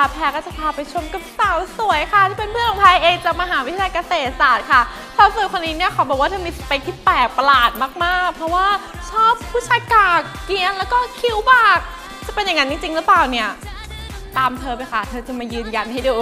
นะคะแพรก็จะพาไปชมกับสาวสวยค่ะ ที่เป็นเพื่อนของแพรเองจากมหาวิทยาลัยเกษตรศาสตร์ค่ะสาวสวยคนนี้เนี่ยเขาบอกว่าเธอมีสเปคที่แปลกประหลาดมากๆ เพราะว่าชอบผู้ชายกากเกรียนแล้วก็คิ้วบาก จะเป็นอย่างนั้นจริงๆหรือเปล่าเนี่ย ตามเธอไปค่ะ เธอจะมายืนยันให้ดู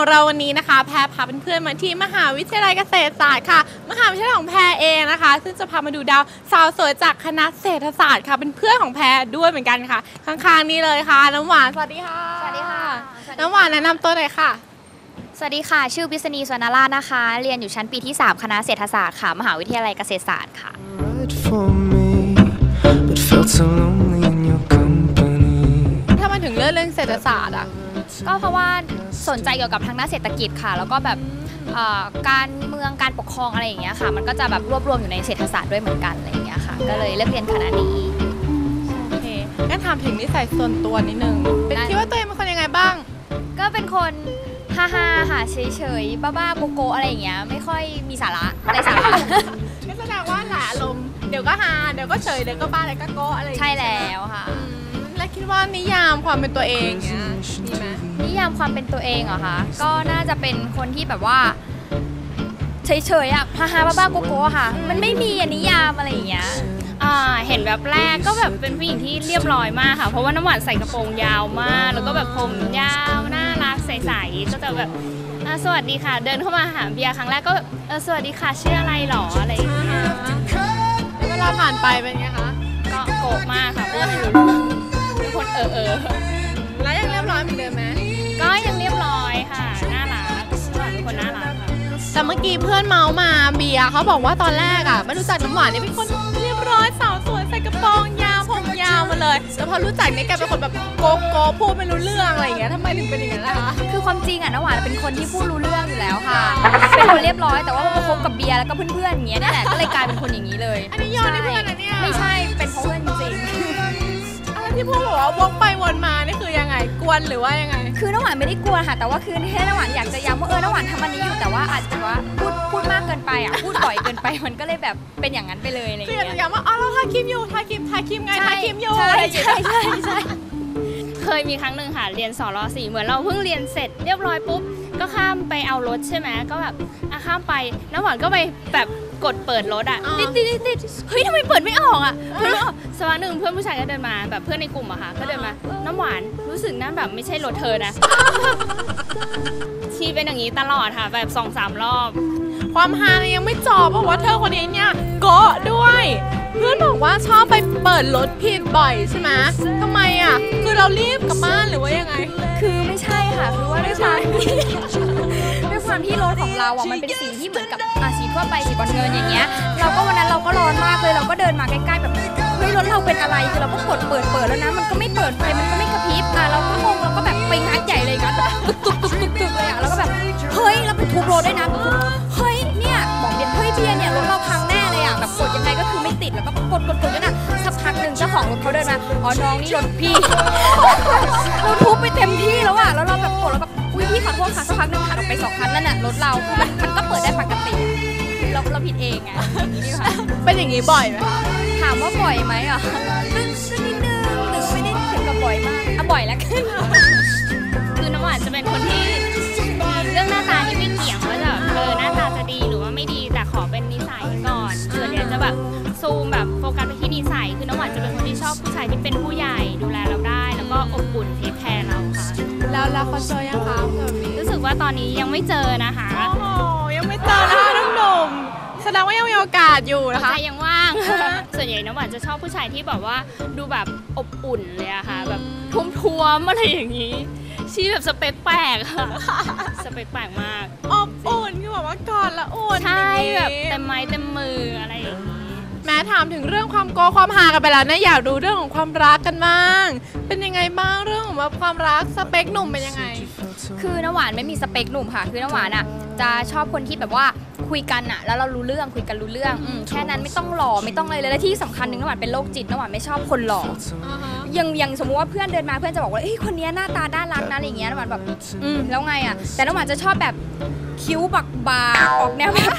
ของเราวันนี้นะคะ แพรพาเพื่อนๆมาที่มหาวิทยาลัยเกษตรศาสตร์ค่ะ มหาวิทยาลัยของแพรเองนะคะ ซึ่งจะพามาดูดาวสาวสวยจากคณะเศรษฐศาสตร์ค่ะ เป็นเพื่อนของแพรด้วยเหมือนกันค่ะ ข้างๆนี้เลยค่ะ น้ำหวานสวัสดีค่ะสวัสดีค่ะ น้ำหวานแนะนำตัวหน่อยค่ะ สวัสดีค่ะ ชื่อพิษณีสวรรณราชนะคะ เรียนอยู่ชั้นปีที่ 3 คณะเศรษฐศาสตร์ค่ะ มหาวิทยาลัยเกษตรศาสตร์ค่ะ right for me, but felt so lonely in your company. ถ้ามาถึงเรื่องเรื่องเศรษฐศาสตร์อะ ก็เพราะว่าสนใจเกี่ยวกับทางด้านเศรษฐกิจค่ะ แล้วก็แบบเอ่อการเมืองการปกครองอะไรอย่างเงี้ยค่ะ มันก็จะแบบรวบรวมอยู่ในเศรษฐศาสตร์ด้วยเหมือนกันอะไรอย่างเงี้ยค่ะ ก็เลยเลือกเรียนคณะนี้ โอเคงั้นถามถึงนิสัยส่วนตัวนิดนึง เป็นได้ คิดว่าตัวเองเป็นคนยังไงบ้าง ก็เป็นคนฮ่าฮ่าๆค่ะเฉยๆบ้าๆโกโกอะไรอย่างเงี้ยไม่ค่อยมีสาระในสาระ ก็แสดงว่าหลายอารมณ์ เดี๋ยวก็ฮา เดี๋ยวก็เฉย เดี๋ยวก็บ้าเดี๋ยวก็โกะอะไรอย่างใช่เงี้ยแล้วค่ะ อืมแล้วคิดว่านิยามความเป็นตัวเองเนี่ยมีไหม นิยามความเป็นตัวเองเหรอคะ ก็น่าจะเป็นคนที่แบบว่าเฉยๆอะฮาฮาบ้าบ้าๆโกโก้อะค่ะ มันไม่มีอะนิยามอะไรอย่างเงี้ย อ่าเห็นแบบแรกก็แบบเป็นผู้หญิงที่เรียบร้อยมากค่ะ เพราะว่าน้ำหวานใส่กระโปรงยาวมาก แล้วก็แบบผมยาวน่ารักใสๆก็จะแบบอ่าสวัสดีค่ะ เดินเข้ามาหาเบียร์ครั้งแรกก็แบบเออสวัสดีค่ะชื่ออะไรหรออะไรอย่างเงี้ยเวลาผ่านไปเป็นไงคะก็โกรธมากค่ะพูดไม่รู้เป็นคนเออเออแล้วยังเรียบร้อยเหมือนเดิมไหม คนน่ารักค่ะแต่เมื่อกี้เพื่อนเมาส์มาเบียร์เขาบอกว่าตอนแรกอะไม่รู้จักน้ำหวานเนี่ยเป็นคนเรียบร้อยสาวสวยใส่กระโปรงยาวผมยาวมาเลยแล้วพอรู้จักเนี่ยแกเป็นคนแบบโกโก้พูดไม่รู้เรื่องอะไรอย่างเงี้ยทำไมถึงเป็นอย่างนั้นล่ะคะคือความจริงอะน้ำหวานเป็นคนที่พูดรู้เรื่องอยู่แล้วค่ะ เป็นคนเรียบร้อยแต่ว่ามาคบกับเบียร์แล้วก็เพื่อนๆอย่างเงี้ยนี่แหละก็เลยกลายเป็นคนอย่างนี้เลยอันนี้ยอดให้เพื่อนนะเนี่ยไม่ใช่เป็นเพราะเพื่อนจริงอะไรที่พูดบอกว่าวกไปวนมานี่ คือยังไงกวนหรือว่ายังไงๆคือน้ำหวานไม่ได้กลัวค่ะ แต่ว่าคือแค่น้ำหวานอยากจะย้ำว่าเออน้ำหวานทำอันนี้อยู่แต่ว่าอาจจะว่าพูดพูดมากเกินไปอะพูดบ่อยเกินไปมันก็เลยแบบเป็นอย่างนั้นไปเลยอะไรอย่างคืออยากเงี้จะย ย้ำว่าอ๋อเราทาครีมอยู่ทาครีมทาครีมไงทาครีมอยู่ใช่อะไรอย่างเงี้ย ใช่ใช่ใช่เคยมีครั้งหนึ่งค่ะเรียนสอรอสี่เหมือนเราเพิ่งเรียนเสร็จเรียบร้อยปุ๊บ ก็ข้ามไปเอารถใช่ไหมก็แบบอะข้ามไปน้ำหวานก็ไปแบบ กดเปิดรถอะติดติดติดติดเฮ้ยทำไมเปิดไม่ออกอะเปิดไม่ออกสักพักหนึ่งเพื่อนผู้ชายก็เดินมาแบบเพื่อนในกลุ่มอะค่ะก็เดินมาน้ำหวานรู้สึกนั่นแบบไม่ใช่รถเธอนะชีเป็นอย่างนี้ตลอดค่ะ แบบสองสามรอบ ความฮาเนี่ยยังไม่จบเพราะว่าเธอคนนี้เนี่ยโกะด้วย เพื่อนบอกว่าชอบไปเปิดรถผิดบ่อยใช่ไหมทำไมอะ คือเรารีบกลับบ้านหรือว่ายังไง คือไม่ใช่ค่ะคือว่าด้วยความที่ด้วยความที่รถของเราอะมันเป็นสีที่เหมือนกับอะสีทั่วไปสีบอลเงินอย่างเงี้ย เราก็วันนั้นเราก็ร้อนมากเลยเราก็เดินมาใกล้ๆแบบเฮ้ยรถเราเป็นอะไรคือเราก็กดเปิดเปิดแล้วนะมันก็ไม่เปิดไฟมันก็ไม่กระพริบอะเราก็งงเราก็แบบไปงัดใหญ่เลยงัดตุกตุกตุกตุกตุกเลยอะแล้วก็แบบเฮ้ยเราไปทุบรถด้วยนะ ของรถเขาเดินมา อ๋อ น้องนี่รถพี่ เราทุบไปเต็มที่แล้วอะแล้วเราแบบกดแล้วแบบ อุ้ยพี่ขอโทษค่ะสักพักหนึงผ่านออกไปสองคันนั่นน่ะรถเราคือมันมันก็เปิดได้ปกติ เราเราผิดเองไงอย่างนี้ค่ะ เป็นอย่างนี้บ่อยไหมถามว่าบ่อยไหมอะก็ก็นิดนึงหรือไม่ได้ถึงกับบ่อยมาก อะบ่อยแล้วกัน ก็อบอุ่นเทคแคร์เราค่ะ แล้วแล้วเขาเจอยังคะแบบนี้รู้สึกว่าตอนนี้ยังไม่เจอนะคะโอ้โหยังไม่เจอนะคะน้องหนุ่มแสดงว่ายังมีโอกาสอยู่นะคะใจยังว่าง ส่วนใหญ่น้ำหวานจะชอบผู้ชายที่แบบว่าดูแบบอบอุ่นเลยอะค่ะ แบบทุ่มทวมๆอะไรอย่างนี้ ชีแบบสเปคแปลกค่ะ สเปคแปลกมาก อบอุ่นคือแบบว่ากอดละอุ่นใช่อย่างนี้แบบเต็มไม้เต็มมืออะไรอย่างนี้ แม้ถามถึงเรื่องความโกความฮากันไปแล้วนะอยากดูเรื่องของความรักกันบ้าง เป็นยังไงบ้างเรื่องของแบบความรักสเปคหนุ่มเป็นยังไง คือน้ำหวานไม่มีสเปคหนุ่มค่ะ คือน้ำหวานอะจะชอบคนที่แบบว่าคุยกันอะแล้วเรารู้เรื่องคุยกันรู้เรื่องอืมแค่นั้นไม่ต้องหล่อไม่ต้องอะไรเลยและที่สำคัญหนึ่งน้ำหวานเป็นโรคจิตน้ำหวานไม่ชอบคนหล่อยังยังสมมติว่าเพื่อนเดินมาเพื่อนจะบอกว่าเอ้ยคนเนี้ยหน้าตาน่ารักนะอะไรอย่างเงี้ยน้ำหวานแบบอืมแล้วไงอะแต่น้ำหวานจะชอบแบบ คิ้วบักบากออกแนวแบบ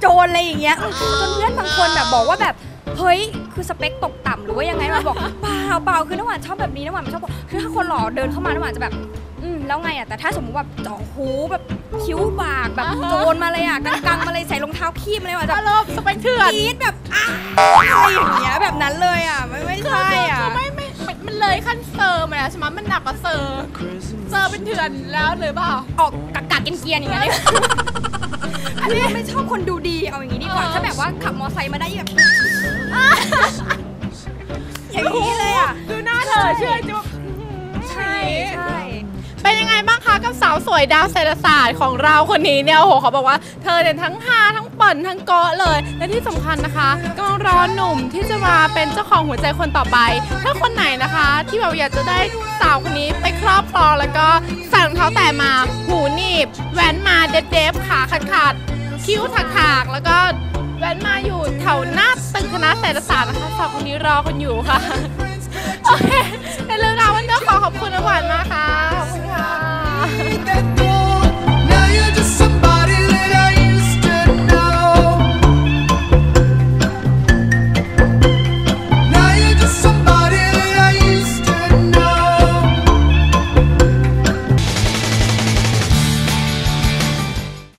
โจนๆอะไรอย่างเงี้ยจนเพื่อนบางคนแบบบอกว่าแบบเฮ้ยคือสเปคตกต่ำหรือว่ายังไงมาบอกเปล่าเปล่าคือน้ำหวานชอบแบบนี้น้ำหวานไม่ชอบบอกคือถ้าคนหล่อเดินเข้ามาน้ำหวานจะแบบอืมแล้วไงอะแต่ถ้าสมมติว่าเจาะหูแบบคิ้วบากแบบโจนมาเลยอะกังๆมาเลยใส่รองเท้าคีบมาเลยอะแบบอารมณ์สเปคเถื่อนกรี๊ดแบบอ้าวอะไรอย่างเงี้ยแบบนั้นเลยอะไม่ไม่ใช่อะคือไม่ไม่มันมันเลยขั้นเซอร์มาแล้วใช่ไหมมันหนักกว่าเซอร์เซอร์เป็นเถื่อนแล้วหรือเปล่าออกกักกักเกียนๆอย่างเงี้ยดีกว่าอันนี้ไม่ชอบคนดูดีเอาอย่างงี้ดีกว่าเออถ้าแบบว่าขับมอไซค์มาได้แบบอย่างนี้เลยอะดูหน้าเธอเชื่อจะใช่ใช่ เป็นยังไงบ้างคะกับสาวสวยดาวเศรษฐศาสตร์ของเราคนนี้เนี่ยโอ้โหเขาบอกว่าเธอเนี่ยทั้งฮาทั้งเปิ่นทั้งเกาะเลย และที่สำคัญนะคะกำลังรอหนุ่มที่จะมาเป็นเจ้าของหัวใจคนต่อไป ถ้าคนไหนนะคะ ที่แบบอยากจะได้สาวคนนี้ไปครอบครองแล้วก็ใส่รองเท้าแตะมาหูหนีบแหวนมาเด็ดเดฟขาขาดขาดๆคิ้วถักถากๆแล้วก็แหวนมาอยู่แถวหน้าตึกคณะเศรษฐศาสตร์นะคะสาวคนนี้รอคนอยู่ค่ะโอเคในเรื่องราววันนี้ขอขอบคุณน้ำหวานมากค่ะ Ainda é